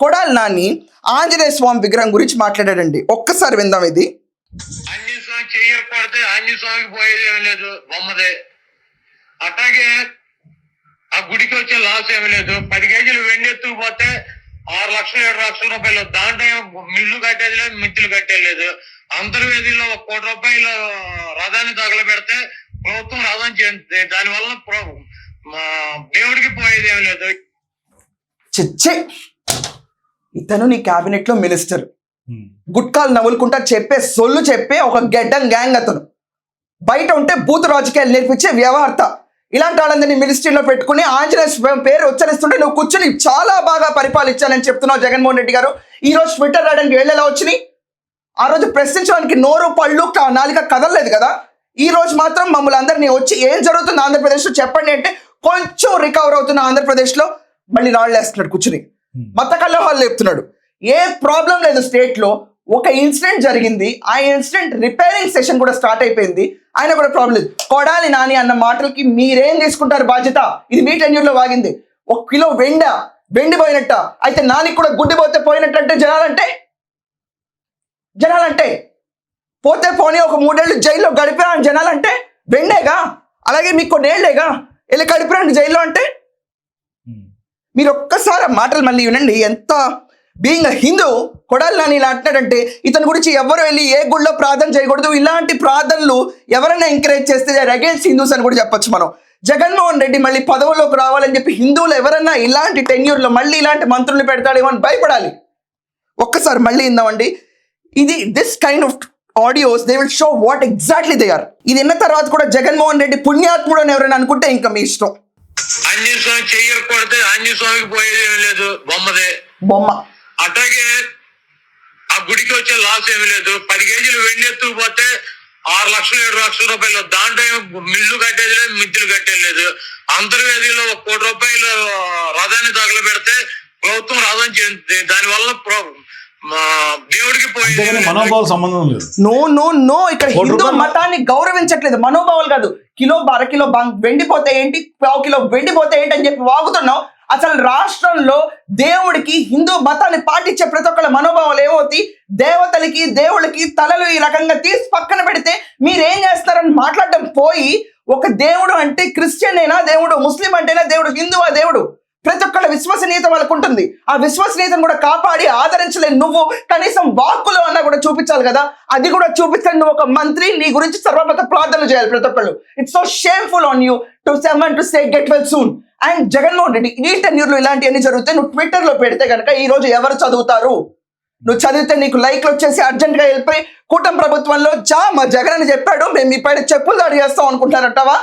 కొడాలి నాని ఆంజనేయ స్వామి విగ్రహం గురించి మాట్లాడాడండి. ఒక్కసారి విందాం ఇది. ఆంజనేయ స్వామి చెయ్యరు ఆంజనేయ స్వామికి పోయేది ఏమి లేదు. బొమ్మదే. అట్లాగే ఆ గుడికి వచ్చే లాస్ ఏమి లేదు. పది కేజీలు వెండి ఎత్తుకుపోతే ఆరు లక్షలు ఏడు లక్షల రూపాయలు. దాంట్లో మిల్లు కట్టేది లేదు మిత్తులు కట్టేది లేదు. అంతర్వేదిలో ఒక కోటి రూపాయలు రథాన్ని తగలబెడితే ప్రభుత్వం రథం చేస్తుంది దానివల్ల దేవుడికి పోయేది ఏమి లేదు. చిచ్చే ఇతను నీ క్యాబినెట్లో మినిస్టర్ గుట్కాలు నవ్వులుకుంటా చెప్పే సొల్లు చెప్పే ఒక గెడ్డం గ్యాంగ్ అతను. బయట ఉంటే బూత్ రాజకీయాలు నేర్పించే వ్యవహార్త. ఇలాంటి వాళ్ళందరినీ మినిస్ట్రీలో పెట్టుకుని ఆంజనేయ పేరు ఉచ్చరిస్తుంటే నువ్వు కూర్చుని చాలా బాగా పరిపాలించాలని చెప్తున్నావు జగన్మోహన్ రెడ్డి గారు. ఈ రోజు ట్విట్టర్ రాయడానికి వెళ్ళేలా వచ్చినాయి. ఆ రోజు ప్రశ్నించడానికి నోరు పళ్ళు నాలుక కదలలేదు కదా. ఈ రోజు మాత్రం మమ్మల్ని అందరినీ వచ్చి ఏం జరుగుతుంది ఆంధ్రప్రదేశ్లో చెప్పండి అంటే కొంచెం రికవర్ అవుతున్న ఆంధ్రప్రదేశ్లో మళ్ళీ రాళ్ళు వేస్తున్నాడు కూర్చుని. Hmm. మత కలహాలు లేపుతున్నాడు. ఏ ప్రాబ్లం లేదు స్టేట్లో. ఒక ఇన్సిడెంట్ జరిగింది. ఆ ఇన్సిడెంట్ రిపేరింగ్ సెషన్ కూడా స్టార్ట్ అయిపోయింది. ఆయన కూడా ప్రాబ్లం లేదు. కొడాలి నాని అన్న మాటలకి మీరేం తీసుకుంటారు బాధ్యత? ఇది మీ టెన్యూర్లో వాగింది. ఒక కిలో వెండ వెండి పోయినట్ట. అయితే నానికి కూడా గుడ్డి పోతే పోయినట్టంటే జనాలంటే? జనాలంటే? పోతే పోనీ ఒక మూడేళ్ళు జైల్లో గడిపా జనాలంటే? వెండేగా? అలాగే మీకు కొన్నేళ్ళేగా? వెళ్ళి గడిపిరండి జైల్లో అంటే? మీరు ఒక్కసారి మాటలు మళ్ళీ వినండి. ఎంత బీయింగ్ హిందూ కొడాలి నాని ఇలా అంటున్నాడంటే ఇతని గురించి ఎవరు వెళ్ళి ఏ గుళ్ళో ప్రార్థన చేయకూడదు. ఇలాంటి ప్రార్థనలు ఎవరైనా ఎంకరేజ్ చేస్తే అగేన్స్ట్ హిందూస్ అని కూడా చెప్పొచ్చు మనం. జగన్మోహన్ రెడ్డి మళ్ళీ పదవుల్లోకి రావాలని చెప్పి హిందువులు ఎవరన్నా ఇలాంటి టెన్యూర్లో మళ్ళీ ఇలాంటి మంత్రులు పెడతాడేమో అని భయపడాలి. ఒక్కసారి మళ్ళీ ఇందామండి ఇది this kind of audios they will show what exactly they are ఇది విన్న తర్వాత కూడా జగన్మోహన్ రెడ్డి పుణ్యాత్ముడు అని ఎవరైనా అనుకుంటే ఇంకా మీ ఇష్టం. ఆంజనేయ స్వామి చెయ్యరు కొడితే ఆంజనేయ స్వామికి పోయేది ఏమి లేదు బొమ్మదే. బొమ్మ. అట్లాగే ఆ గుడికి వచ్చే లాస్ ఏమి లేదు. పది కేజీలు వెండి ఎత్తుకుపోతే ఆరు లక్షలు ఏడు లక్షల రూపాయలు. దాంట్లో మిల్లు కట్టేది లేదు మిత్తులు కట్టేది లేదు. అంతర్వేదిలో ఒక కోటి రూపాయలు రథాన్ని తగలబెడితే ప్రభుత్వం రథం చేస్తుంది దానివల్ల దేవుడికి పోయేది. మనోభావాలు సంబంధం లేదు. నో నో నో ఇక్కడ హిందూ మతాన్ని గౌరవించట్లేదు. మనోభావాలు కాదు. కిలో అర కిలో బంక్ వెండిపోతే ఏంటి? పావు కిలో వెండిపోతే ఏంటి అని చెప్పి వాగుతున్నావు. అసలు రాష్ట్రంలో దేవుడికి హిందూ మతాన్ని పాటించే ప్రతి ఒక్కళ్ళ మనోభావాలు ఏమవుతాయి? దేవతలకి దేవుడికి తలలు ఈ రకంగా తీసి పక్కన పెడితే మీరేం చేస్తారని మాట్లాడడం పోయి ఒక దేవుడు అంటే క్రిస్టియన్ అయినా దేవుడు ముస్లిం అంటేనా? దేవుడు హిందువా? దేవుడు ప్రతి ఒక్కళ్ళ విశ్వసనీయత వాళ్ళకు ఉంటుంది. ఆ విశ్వసనీయతను కూడా కాపాడి ఆదరించలేని నువ్వు కనీసం వాక్కులో అన్నా కూడా చూపించాలి కదా? అది కూడా చూపించండి నువ్వు ఒక మంత్రి నీ గురించి సర్వమత ప్రార్థనలు చేయాలి ప్రతి ఒక్కళ్ళు. It's so shameful on you to seven to say get well soon and Jaganmohan Reddy ఈ టెన్యూర్లో ఇలాంటివన్నీ జరిగితే నువ్వు ట్విట్టర్లో పెడితే కనుక ఈ రోజు ఎవరు చదువుతారు? నువ్వు చదివితే నీకు లైక్లు వచ్చేసి అర్జెంట్గా వెళ్ళిపోయి కూటమి ప్రభుత్వంలో జా మా జగన్ అని చెప్పాడు. మేము మీ పైన చెప్పులు దాడి చేస్తాం అనుకుంటారంటావా